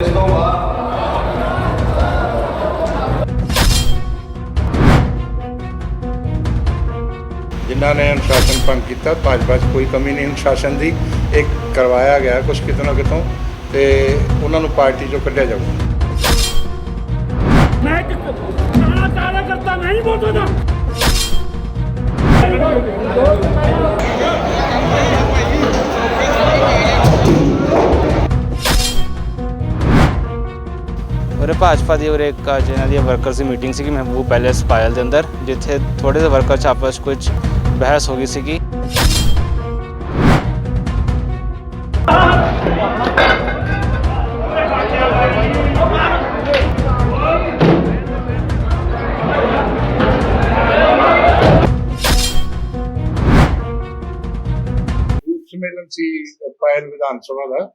ਇਸ ਤੋਂ ਬਾਅਦ ਜਿਨ੍ਹਾਂ ਨੇ ਅਨੁਸ਼ਾਸਨ ਭੰਗ ਕੀਤਾ ਭਾਜਪਾ 'ਚ ਕੋਈ ਕਮੀ ਨਹੀਂ। ਅਨੁਸ਼ਾਸਨ ਦੀ ਇੱਕ ਕਰਵਾਇਆ ਗਿਆ ਕੁਝ ਕਿਤੋਂ ਨਾ ਕਿਤੋਂ ਤੇ ਉਹਨਾਂ ਨੂੰ ਪਾਰਟੀ 'ਚੋਂ ਕੱਢਿਆ ਜਾਊਗਾ ਮੈਂ ਇੱਕ ਨਹੀਂ ਸਕਦਾ ਉਰੇ ਭਾਜਪਾ ਦੀ ਉਰੇ ਇੱਕ ਅੱਜ ਇਹਨਾਂ ਦੀ ਵਰਕਰਸ ਦੀ ਮੀਟਿੰਗ ਸੀਗੀ ਮਹਿਬੂਬ ਪੈਲੇਸ ਪਾਇਲ ਦੇ ਅੰਦਰ ਜਿੱਥੇ ਥੋੜੇ ਜਿਹੇ ਵਰਕਰ ਚ ਆਪਸ 'ਚ ਕੁਝ ਬਹਿਸ ਹੋ ਗਈ ਸੀਗੀ ਬੂਥ ਸੰਮੇਲਨ ਸੀ ਪਾਇਲ ਵਿਧਾਨ ਸਭਾ ਦਾ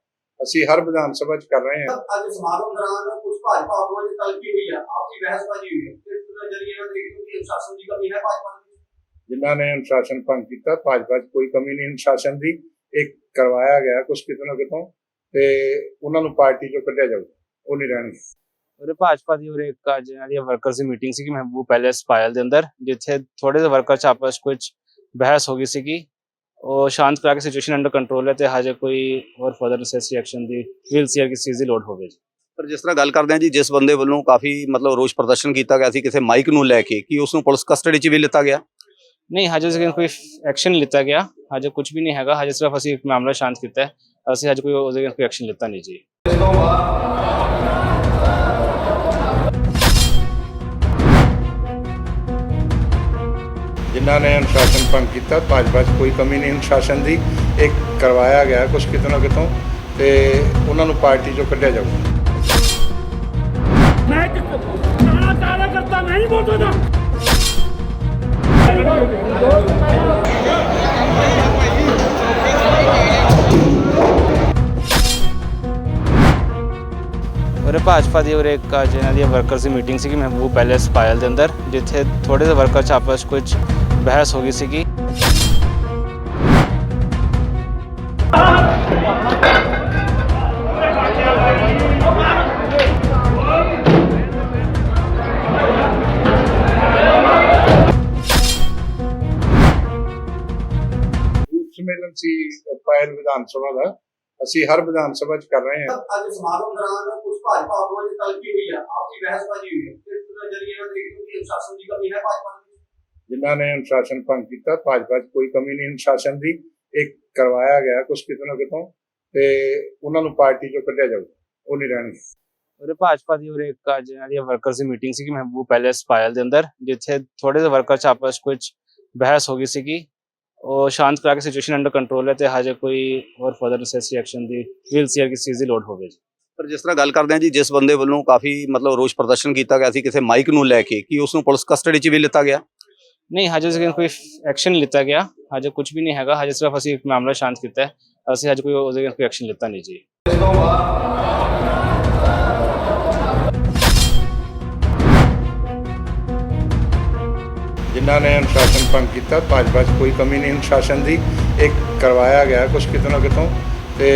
ਅਸੀਂ ਹਰ ਵਿਧਾਨ ਸਭਾ 'ਚ ਕਰ ਰਹੇ ਹਾਂ। ਅੱਜ ਸਮਾਗਮ ਦੌਰਾਨ ਕੁਝ ਭਾਜਪਾ ਆਗੂਆਂ ਦੀ ਤਲਖੀ ਹੋਈ ਆ। ਆਪਸੀ ਬਹਿਸਬਾਜ਼ੀ ਹੋਈ ਹੈ ਇਸ ਨਜ਼ਰੀਏ ਨਾਲ ਦੇਖਦੇ ਕਿ ਅਨੁਸ਼ਾਸਨ ਦੀ ਕਮੀ ਹੈ ਭਾਜਪਾ ਦੇ? ਵਿੱਚ ਜਿਨ੍ਹਾਂ ਨੇ ਅਨੁਸ਼ਾਸਨ ਭੰਗ ਕੀਤਾ ਭਾਜਪਾ 'ਚ ਕੋਈ ਕਮੀ ਨਹੀਂ। ਅਨੁਸ਼ਾਸਨ ਦੀ ਇੱਕ ਕਰਵਾਇਆ ਗਿਆ ਕੁਝ ਕਿਤੋਂ ਨਾ ਕਿਤੋਂ ਤੇ ਉਹਨਾਂ ਨੂੰ ਪਾਰਟੀ 'ਚੋਂ ਕੱਢਿਆ ਜਾਊਗਾ ਉਹ ਨਹੀਂ ਰਹਿਣਗੇ। ਉਰੇ ਭਾਜਪਾ ਦੀ ਉਰੇ ਇੱਕ ਅੱਜ ਇਹਨਾਂ ਦੀ ਵਰਕਰਸ ਦੀ ਮੀਟਿੰਗ ਸੀਗੀ। ਮਹਿਬੂਬ ਪੈਲੇਸ ਪਾਇਲ ਦੇ ਅੰਦਰ ਜਿੱਥੇ ਥੋੜੇ ਜਿਹੇ ਵਰਕਰ ਚ ਆਪਸ 'ਚ ਕੁਝ ਬਹਿਸ ਹੋ ਗਈ ਸੀਗੀ। ਉਹ ਸ਼ਾਂਤ ਕਰਾ ਕੇ ਸਿਚੁਏਸ਼ਨ ਅੰਡਰ ਕੰਟਰੋਲ ਹੈ ਤੇ ਹਜੇ ਕੋਈ ਹੋਰ ਫਰਦਰ ਨੈਸੈਸਰੀ ਐਕਸ਼ਨ ਦੀ ਵੀਲ ਸੀ ਕਿਸ ਚੀਜ਼ ਦੀ ਲੋੜ ਹੋਵੇ ਪਰ ਜਿਸ ਤਰ੍ਹਾਂ ਗੱਲ ਕਰਦੇ ਹਾਂ ਜੀ ਜਿਸ ਬੰਦੇ ਵੱਲੋਂ ਕਾਫੀ ਮਤਲਬ ਰੋਸ ਪ੍ਰਦਰਸ਼ਨ ਕੀਤਾ ਗਿਆ ਸੀ ਕਿਸੇ ਮਾਈਕ ਨੂੰ ਲੈ ਕੇ ਕਿ ਉਸ ਨੂੰ ਪੁਲਿਸ ਕਸਟਡੀ 'ਚ ਵੀ ਲਿੱਤਾ ਗਿਆ? ਨਹੀਂ ਹਜੇ ਤੱਕ ਕੋਈ ਐਕਸ਼ਨ ਨਹੀਂ ਲਿੱਤਾ ਗਿਆ ਹਜੇ ਕੁਝ ਵੀ ਨਹੀਂ ਹੈਗਾ ਹਜੇ ਸਿਰਫ ਅਸੀਂ ਇੱਕ ਮਾਮਲਾ ਸ਼ਾਂਤ ਕੀਤਾ ਹੈ ਅਸੀਂ ਹਜੇ ਕੋਈ ਉਹਦੇ ਕੋਈ ਐਕਸ਼ਨ ਲਿੱਤਾ ਨਹੀਂ ਜੀ। ਇਸ ਤੋਂ ਬਾਅਦ ਜਿਨ੍ਹਾਂ ਨੇ ਅਨੁਸ਼ਾਸਨ ਭੰਗ ਕੀਤਾ ਭਾਜਪਾ 'ਚ ਕੋਈ ਕਮੀ ਨਹੀਂ। ਅਨੁਸ਼ਾਸਨ ਦੀ ਇੱਕ ਕਰਵਾਇਆ ਗਿਆ ਕੁਝ ਕਿਤੋਂ ਨਾ ਕਿਤੋਂ ਤੇ ਉਹਨਾਂ ਨੂੰ ਪਾਰਟੀ 'ਚੋਂ ਕੱਢਿਆ ਜਾਊਗਾ ਮੈਂ ਨਹੀਂ ਬੋਲ ਸਕਦਾ। ਉਰੇ ਭਾਜਪਾ ਦੀ ਉਰੇ ਇੱਕ ਅੱਜ ਇਹਨਾਂ ਦੀ ਵਰਕਰਸ ਦੀ ਮੀਟਿੰਗ ਸੀਗੀ ਮਹਿਬੂਬ ਪੈਲੇਸ ਪਾਇਲ ਦੇ ਅੰਦਰ ਜਿੱਥੇ ਥੋੜੇ ਜਿਹੇ ਵਰਕਰ ਚ ਆਪਸ 'ਚ ਕੁਝ ਬਹਿਸ ਹੋ ਗਈ ਸੀਗੀ ਬੂਥ ਸੰਮੇਲਨ ਸੀ ਪਾਇਲ ਵਿਧਾਨ ਸਭਾ ਦਾ ਅਸੀਂ ਹਰ ਵਿਧਾਨ ਸਭਾ 'ਚ ਕਰ ਰਹੇ ਹਾਂ ਅੱਜ ਸਮਾਗਮ ਦੌਰਾਨ ਕੁਝ ਭਾਜਪਾ ਆਗੂਆਂ ਦੀ ਤਲਖੀ ਹੋਈ ਆ ਆਪਸੀ ਬਹਿਸਬਾਜ਼ੀ ਹੋਈ ਹੈ ਇਸ ਨਜ਼ਰੀਏ ਨਾਲ ਦੇਖਦੇ ਹੋ ਕਿ ਅਨੁਸ਼ਾਸਨ ਦੀ ਕਮੀ ਹੈ ਭਾਜਪਾ ਦੇ ਵਿੱਚ ਜਿਨ੍ਹਾਂ ਨੇ ਅਨੁਸ਼ਾਸਨ ਭੰਗ ਕੀਤਾ ਭਾਜਪਾ 'ਚ ਕੋਈ ਕਮੀ ਨਹੀਂ ਅਨੁਸ਼ਾਸਨ ਦੀ ਇੱਕ ਕਰਵਾਇਆ ਗਿਆ ਕੁਝ ਕਿਤੋਂ ਨਾ ਕਿਤੋਂ ਤੇ ਉਹਨਾਂ ਨੂੰ ਪਾਰਟੀ 'ਚੋਂ ਕੱਢਿਆ ਜਾਊਗਾ ਉਹ ਨਹੀਂ ਰਹਿਣਗੇ। ਉਰੇ ਭਾਜਪਾ ਦੀ ਉਰੇ ਇੱਕ ਅੱਜ ਇਹਨਾਂ ਦੀ ਵਰਕਰਸ ਦੀ ਮੀਟਿੰਗ ਸੀਗੀ ਮਹਿਬੂਬ ਪੈਲੇਸ ਪਾਇਲ ਦੇ ਅੰਦਰ ਜਿੱਥੇ ਥੋੜੇ ਜਿਹੇ ਵਰਕਰ ਚ ਆਪਸ ਕੁਝ ਬਹਿਸ ਹੋ ਗਈ ਸੀਗੀ। ਉਹ ਸ਼ਾਂਤ ਕਰਾ ਕੇ ਸਿਚੁਏਸ਼ਨ ਅੰਡਰ ਕੰਟਰੋਲ ਹੈ ਤੇ ਹਜੇ ਕੋਈ ਹੋਰ ਫਰਦਰ ਨੈਸੈਸਰੀ ਐਕਸ਼ਨ ਦੀ ਵੀਲ ਸੀ ਕਿਸ ਚੀਜ਼ ਦੀ ਲੋੜ ਹੋਵੇ ਪਰ ਜਿਸ ਤਰ੍ਹਾਂ ਗੱਲ ਕਰਦੇ ਹਾਂ ਜੀ ਜਿਸ ਬੰਦੇ ਵੱਲੋਂ ਕਾਫੀ ਮਤਲਬ ਰੋਸ ਪ੍ਰਦਰਸ਼ਨ ਕੀਤਾ ਗਿਆ ਸੀ ਕਿਸੇ ਮਾਈਕ ਨੂੰ ਲੈ ਕੇ ਕਿ ਉਸ ਨੂੰ ਪੁਲਿਸ ਕਸਟਡੀ 'ਚ ਵੀ ਲਿੱਤਾ ਗਿਆ? ਨਹੀਂ ਹਜੇ ਤੱਕ ਕੋਈ ਐਕਸ਼ਨ ਨਹੀਂ ਲਿੱਤਾ ਗਿਆ। ਹਜੇ ਕੁਝ ਵੀ ਨਹੀਂ ਹੈਗਾ। ਹਜੇ ਸਿਰਫ ਅਸੀਂ ਇੱਕ ਮਾਮਲਾ ਸ਼ਾਂਤ ਕੀਤਾ ਹੈ। ਅਸੀਂ ਹਜੇ ਕੋਈ ਉਹਦੇ ਕੋਈ ਐਕਸ਼ਨ ਲਿੱਤਾ ਨਹੀਂ ਜੀ। ਇਸ ਤੋਂ ਬਾਅਦ ਜਿਨ੍ਹਾਂ ਨੇ ਅਨੁਸ਼ਾਸਨ ਭੰਗ ਕੀਤਾ ਭਾਜਪਾ 'ਚ ਕੋਈ ਕਮੀ ਨਹੀਂ। ਅਨੁਸ਼ਾਸਨ ਦੀ ਇੱਕ ਕਰਵਾਇਆ ਗਿਆ ਕੁਝ ਕਿਤੋਂ ਨਾ ਕਿਤੋਂ ਤੇ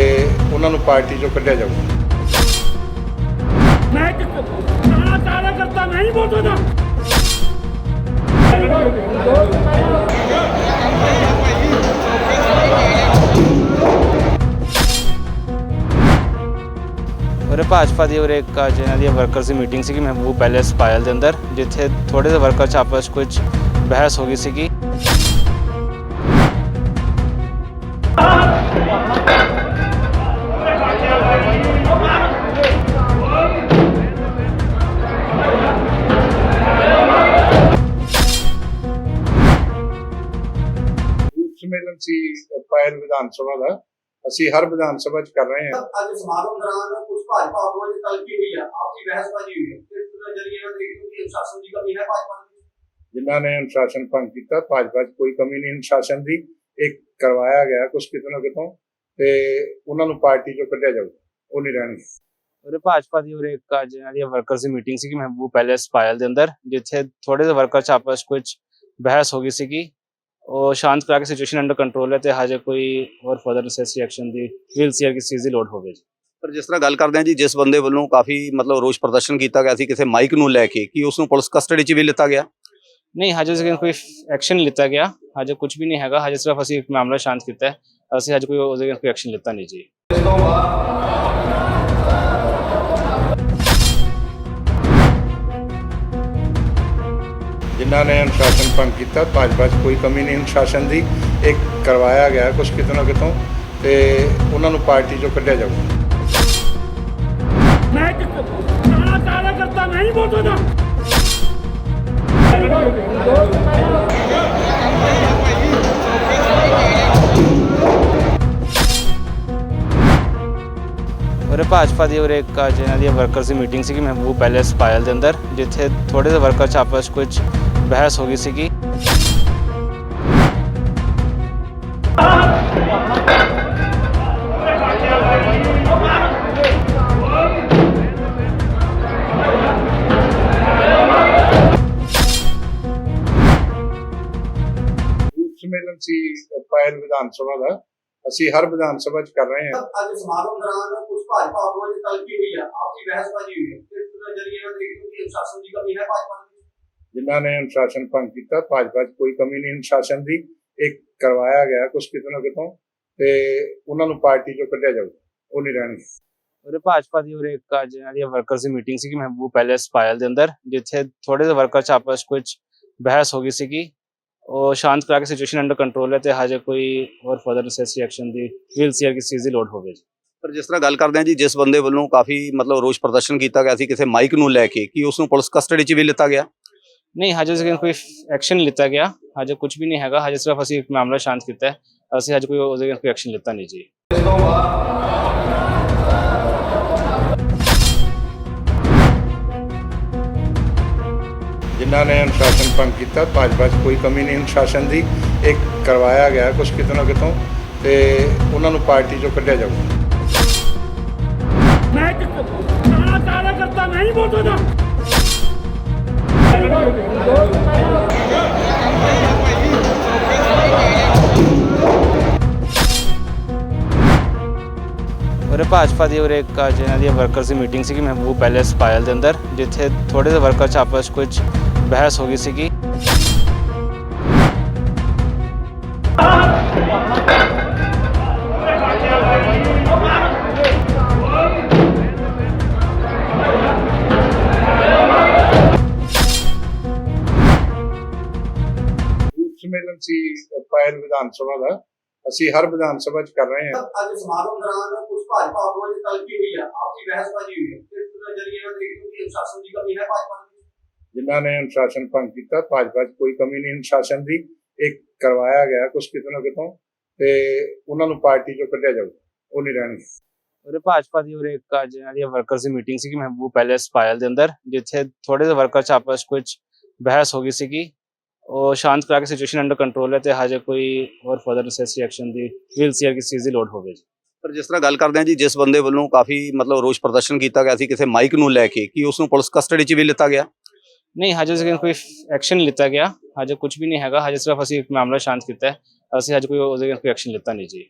ਉਹਨਾਂ ਨੂੰ ਪਾਰਟੀ 'ਚੋਂ ਕੱਢਿਆ ਜਾਊਗਾ। ਮੈਂ ਇੱਕ ਪੁਰਾਣਾ ਕਾਰਜਕਰਤਾ ਨਹੀਂ ਬੋਲ ਭਾਜਪਾ ਦੀ ਉਰੇ ਇੱਕ ਅੱਜ ਇਹਨਾਂ ਦੀ ਵਰਕਰਸ ਦੀ ਮੀਟਿੰਗ ਸੀਗੀ, ਮਹਿਬੂਬ ਪੈਲੇਸ ਪਾਇਲ ਦੇ ਅੰਦਰ, ਜਿੱਥੇ ਥੋੜੇ ਜਿਹੇ ਵਰਕਰ ਚ ਆਪਸ 'ਚ ਕੁਝ ਬਹਿਸ ਹੋ ਗਈ ਸੀਗੀ। ਬੂਥ ਸੰਮੇਲਨ ਸੀ ਪਾਇਲ ਵਿਧਾਨ ਸਭਾ ਦਾ। ਅਸੀਂ ਹਰ ਵਿਧਾਨ ਸਭਾ 'ਚ ਕਰ ਰਹੇ ਹਾਂ। ਅੱਜ ਸਮਾਗਮ ਦੌਰਾਨ ਕੁਝ ਭਾਜਪਾ ਆਗੂਆਂ ਦੀ ਤਲਖੀ ਹੋਈ ਆ ਆਪਸੀ ਬਹਿਸਬਾਜ਼ੀ ਹੋਈ ਹੈ ਇਸ ਨਾਲ ਦੇਖਦੇ ਹੋ ਕਿ ਅਨੁਸ਼ਾਸਨ ਦੀ ਕਮੀ ਹੈ ਭਾਜਪਾ ਦੇ ਵਿੱਚ। ਜਿਨ੍ਹਾਂ ਨੇ ਅਨੁਸ਼ਾਸਨ ਭੰਗ ਕੀਤਾ ਭਾਜਪਾ 'ਚ ਕੋਈ ਕਮੀ ਨਹੀਂ। ਅਨੁਸ਼ਾਸਨ ਦੀ ਇੱਕ ਕਰਵਾਇਆ ਗਿਆ ਕੁਝ ਕਿਤੋਂ ਨਾ ਕਿਤੋਂ ਤੇ ਉਹਨਾਂ ਨੂੰ ਪਾਰਟੀ 'ਚੋਂ ਕੱਢਿਆ ਜਾਊਗਾ ਉਹ ਨਹੀਂ ਰਹਿਣਗੇ। ਉਰੇ ਭਾਜਪਾ ਦੀ ਉਰੇ ਇੱਕ ਅੱਜ ਇਹਨਾਂ ਦੀ ਵਰਕਰਸ ਦੀ ਮੀਟਿੰਗ ਸੀਗੀ ਮਹਿਬੂਬ ਪੈਲੇਸ ਪਾਇਲ ਦੇ ਅੰਦਰ ਜਿੱਥੇ ਥੋੜੇ ਜਿਹੇ ਵਰਕਰ ਚ ਆਪਸ 'ਚ ਕੁਝ ਬਹਿਸ ਹੋ ਗਈ ਸੀਗੀ। ਉਹ ਸ਼ਾਂਤ ਕਰਾ ਕੇ ਸਿਚੁਏਸ਼ਨ ਅੰਡਰ ਕੰਟਰੋਲ ਹੈ ਤੇ ਹਜੇ ਕੋਈ ਹੋਰ ਫਰਦਰ ਨੈਸੈਸਰੀ ਐਕਸ਼ਨ ਦੀ ਵੀਲ ਸੀ ਕਿਸ ਚੀਜ਼ ਦੀ ਲੋੜ ਹੋਵੇ ਪਰ ਜਿਸ ਤਰ੍ਹਾਂ ਗੱਲ ਕਰਦੇ ਹਾਂ ਜੀ ਜਿਸ ਬੰਦੇ ਵੱਲੋਂ ਕਾਫੀ ਮਤਲਬ ਰੋਸ ਪ੍ਰਦਰਸ਼ਨ ਕੀਤਾ ਗਿਆ ਸੀ ਕਿਸੇ ਮਾਈਕ ਨੂੰ ਲੈ ਕੇ ਕਿ ਉਸ ਨੂੰ ਪੁਲਿਸ ਕਸਟਡੀ 'ਚ ਵੀ ਲਿੱਤਾ ਗਿਆ? ਨਹੀਂ ਹਜੇ ਤੱਕ ਕੋਈ ਐਕਸ਼ਨ ਲਿੱਤਾ ਗਿਆ। ਹਜੇ ਕੁਝ ਵੀ ਨਹੀਂ ਹੈਗਾ। ਹਜੇ ਸਿਰਫ ਅਸੀਂ ਇੱਕ ਮਾਮਲਾ ਸ਼ਾਂਤ ਕੀਤਾ ਹੈ। ਅਸੀਂ ਹਜੇ ਕੋਈ ਉਹਦੇ ਕੋਈ ਐਕਸ਼ਨ ਲਿੱਤਾ ਨਹੀਂ ਜੀ। ਜਿਨ੍ਹਾਂ ਨੇ ਅਨੁਸ਼ਾਸਨ ਭੰਗ ਕੀਤਾ ਭਾਜਪਾ 'ਚ ਕੋਈ ਕਮੀ ਨਹੀਂ। ਅਨੁਸ਼ਾਸਨ ਦੀ ਇੱਕ ਕਰਵਾਇਆ ਗਿਆ ਕੁਝ ਕਿਤੋਂ ਨਾ ਕਿਤੋਂ ਤੇ ਉਹਨਾਂ ਨੂੰ ਪਾਰਟੀ 'ਚੋਂ ਕੱਢਿਆ ਜਾਊਗਾ। ਮੈਂ ਉਰੇ ਭਾਜਪਾ ਦੀ ਉਰੇ ਇੱਕ ਅੱਜ ਦੀ ਵਰਕਰਸ ਦੀ ਮੀਟਿੰਗ ਸੀ ਕਿ ਮਹਿਬੂਬ ਪੈਲੇਸ ਪਾਇਲ ਦੇ ਅੰਦਰ ਜਿੱਥੇ ਥੋੜੇ ਜਿਹੇ ਵਰਕਰ ਆਪਸ ਵਿੱਚ ਕੁਝ ਬਹਿਸ ਹੋ ਗਈ ਸੀਗੀ ਬੂਥ ਸੰਮੇਲਨ ਸੀ ਪਾਇਲ ਵਿਧਾਨ ਸਭਾ ਦਾ ਅਸੀਂ ਹਰ ਵਿਧਾਨ ਸਭਾ 'ਚ ਕਰ ਰਹੇ ਹਾਂ ਅੱਜ ਸਮਾਗਮ ਦੌਰਾਨ ਕੁਝ ਭਾਜਪਾ ਆਗੂਆਂ ਦੀ ਤਲਖੀ ਹੋਈ ਆ ਆਪਸੀ ਬਹਿਸਬਾਜ਼ੀ ਹੋਈ ਹੈ ਇਸ ਨਜ਼ਰੀਏ ਨਾਲ ਦੇਖਦੇ ਹੋ ਕਿ ਅਨੁਸ਼ਾਸਨ ਦੀ ਕਮੀ ਹੈ ਭਾਜਪਾ ਦੇ ਵਿੱਚ ਜਿਨ੍ਹਾਂ ਨੇ ਅਨੁਸ਼ਾਸਨ ਭੰਗ ਕੀਤਾ ਭਾਜਪਾ 'ਚ ਕੋਈ ਕਮੀ ਨਹੀਂ। ਅਨੁਸ਼ਾਸਨ ਦੀ ਇੱਕ ਕਰਵਾਇਆ ਗਿਆ ਕੁਝ ਕਿਤੋਂ ਨਾ ਕਿਤੋਂ ਤੇ ਉਹਨਾਂ ਨੂੰ ਪਾਰਟੀ 'ਚੋਂ ਕੱਢਿਆ ਜਾਊਗਾ ਉਹ ਨਹੀਂ ਰਹਿਣਗੇ। ਉਰੇ ਭਾਜਪਾ ਦੀ ਉਰੇ ਇੱਕ ਅੱਜ ਇਹਨਾਂ ਦੀ ਵਰਕਰਸ ਦੀ ਮੀਟਿੰਗ ਸੀਗੀ ਮਹਿਬੂਬ ਪੈਲੇਸ ਪਾਇਲ ਦੇ ਅੰਦਰ ਜਿੱਥੇ ਥੋੜੇ ਜਿਹੇ ਵਰਕਰ ਚ ਆਪਸ 'ਚ ਕੁਝ ਬਹਿਸ ਹੋ ਗਈ ਸੀਗੀ। ਉਹ ਸ਼ਾਂਤ ਕਰਾ ਕੇ ਸਿਚੁਏਸ਼ਨ ਅੰਡਰ ਕੰਟਰੋਲ ਹੈ ਤੇ ਹਜੇ ਕੋਈ ਹੋਰ ਫਰਦਰ ਨੈਸੈਸਰੀ ਐਕਸ਼ਨ ਦੀ ਵੀਲ ਸੀ ਕਿਸ ਚੀਜ਼ ਦੀ ਲੋੜ ਹੋਵੇ ਜੀ। ਪਰ ਜਿਸ ਤਰ੍ਹਾਂ ਗੱਲ ਕਰਦੇ ਹਾਂ ਜੀ ਜਿਸ ਬੰਦੇ ਵੱਲੋਂ ਕਾਫੀ ਮਤਲਬ ਰੋਸ ਪ੍ਰਦਰਸ਼ਨ ਕੀਤਾ ਗਿਆ ਸੀ ਕਿਸੇ ਮਾਈਕ ਨੂੰ ਲੈ ਕੇ ਕਿ ਉਸ ਨੂੰ ਪੁਲਿਸ ਕਸਟਡੀ 'ਚ ਵੀ ਲਿੱਤਾ ਗਿਆ? ਨਹੀਂ ਹਜੇ ਤੱਕ ਕੋਈ ਐਕਸ਼ਨ ਲਿੱਤਾ ਗਿਆ। ਹਜੇ ਕੁਝ ਵੀ ਨਹੀਂ ਹੈਗਾ। ਹਜੇ ਸਿਰਫ ਅਸੀਂ ਇੱਕ ਮਾਮਲਾ ਸ਼ਾਂਤ ਕੀਤਾ ਹੈ। ਅਸੀਂ ਹਜੇ ਕੋਈ ਉਹਦੇ ਕੋਈ ਐਕਸ਼ਨ ਲਿੱਤਾ ਨਹੀਂ ਜੀ। ਜਿਨ੍ਹਾਂ ਨੇ ਅਨੁਸ਼ਾਸਨ ਭੰਗ ਕੀਤਾ ਭਾਜਪਾ 'ਚ ਕੋਈ ਕਮੀ ਨਹੀਂ। ਅਨੁਸ਼ਾਸਨ ਦੀ ਇੱਕ ਕਰਵਾਇਆ ਗਿਆ ਕੁਝ ਕਿਤੋਂ ਨਾ ਕਿਤੋਂ ਤੇ ਉਹਨਾਂ ਨੂੰ ਪਾਰਟੀ 'ਚੋਂ ਕੱਢਿਆ ਜਾਊ ਮੈਂ ਇੱਕ ਕਾਲਾ ਕਰਤਾ ਨਹੀਂ ਬੋਲਦਾ ਭਾਜਪਾ ਦੀ ਉਰੇ ਇੱਕ ਅੱਜ ਇਹਨਾਂ ਦੀ ਵਰਕਰਸ ਦੀ ਮੀਟਿੰਗ ਸੀਗੀ ਮਹਿਬੂਬ ਪੈਲੇਸ ਪਾਇਲ ਦੇ ਅੰਦਰ ਜਿੱਥੇ ਥੋੜੇ ਜਿਹੇ ਵਰਕਰ ਚ ਆਪਸ 'ਚ ਕੁਝ ਬਹਿਸ ਹੋ ਗਈ ਸੀਗੀ। ਬੂਥ ਸੰਮੇਲਨ ਸੀ ਪਾਇਲ ਵਿਧਾਨ ਸਭਾ ਦਾ। ਅਸੀਂ ਹਰ ਵਿਧਾਨ ਸਭਾ 'ਚ ਕਰ ਰਹੇ ਹਾਂ। ਅੱਜ ਸਮਾਗਮ ਦੌਰਾਨ ਕੁਝ ਭਾਜਪਾ ਦੀ ਤਲਖੀ ਹੋਈ ਆ ਆਪਸੀ ਬਹਿਸਬਾਜ਼ੀ ਹੋਈ ਹੈ ਇਸ ਨਾਲ ਦੇਖਦੇ ਹੋ ਕਿ ਅਨੁਸ਼ਾਸਨ ਦੀ ਕਮੀ ਹੈ ਭਾਜਪਾ ਦੇ ਵਿੱਚ। ਜਿਨ੍ਹਾਂ ਨੇ ਅਨੁਸ਼ਾਸਨ ਭੰਗ ਕੀਤਾ ਭਾਜਪਾ 'ਚ ਕੋਈ ਕਮੀ ਨਹੀਂ। ਅਨੁਸ਼ਾਸਨ ਦੀ ਇੱਕ ਕਰਵਾਇਆ ਗਿਆ ਕੁਝ ਕਿਤੋਂ ਨਾ ਕਿਤੋਂ ਤੇ ਉਹਨਾਂ ਨੂੰ ਪਾਰਟੀ 'ਚੋਂ ਕੱਢਿਆ ਜਾਊਗਾ ਉਹ ਨਹੀਂ ਰਹਿਣਗੇ। ਉਰੇ ਭਾਜਪਾ ਦੀ ਅੱਜ ਇਹਨਾਂ ਦੀ ਵਰਕਰਸ ਦੀ ਮੀਟਿੰਗ ਸੀਗੀ ਮਹਿਬੂਬ ਪੈਲੇਸ ਪਾਇਲ ਦੇ ਅੰਦਰ ਜਿੱਥੇ ਥੋੜੇ ਜਿਹੇ ਵਰਕਰ ਚ ਆਪਸ 'ਚ ਕੁਝ ਬਹਿਸ ਹੋ ਗਈ ਸੀਗੀ। ਉਹ ਸ਼ਾਂਤ ਕਰਾ ਕੇ ਸਿਚੁਏਸ਼ਨ ਅੰਡਰ ਕੰਟਰੋਲ ਹੈ ਤੇ ਹਜੇ ਕੋਈ ਹੋਰ ਫਰਦਰ ਨੈਸੈਸਰੀ ਐਕਸ਼ਨ ਦੀ ਵੀਲ ਸੀ ਕਿਸ ਚੀਜ਼ ਦੀ ਲੋੜ ਹੋਵੇ ਜੀ। ਪਰ ਜਿਸ ਤਰ੍ਹਾਂ ਗੱਲ ਕਰਦੇ ਹਾਂ ਜੀ, ਜਿਸ ਬੰਦੇ ਵੱਲੋਂ ਕਾਫੀ ਮਤਲਬ ਰੋਸ ਪ੍ਰਦਰਸ਼ਨ ਕੀਤਾ ਗਿਆ ਸੀ ਕਿਸੇ ਮਾਈਕ ਨੂੰ ਲੈ ਕੇ, ਕਿ ਉਸ ਨੂੰ ਪੁਲਿਸ ਕਸਟਡੀ 'ਚ ਵੀ ਲਿੱਤਾ ਗਿਆ? ਨਹੀਂ, ਹਜੇ ਤੱਕ ਕੋਈ ਐਕਸ਼ਨ ਲਿੱਤਾ ਗਿਆ। ਹਜੇ ਕੁਝ ਵੀ ਨਹੀਂ ਹੈਗਾ। ਹਜੇ ਸਿਰਫ ਅਸੀਂ ਇੱਕ ਮਾਮਲਾ ਸ਼ਾਂਤ ਕੀਤਾ ਹੈ। ਅਸੀਂ ਹਜੇ ਕੋਈ ਉਹਦੇ ਕੋਈ ਐਕਸ਼ਨ ਲਿੱਤਾ ਨਹੀਂ ਜੀ।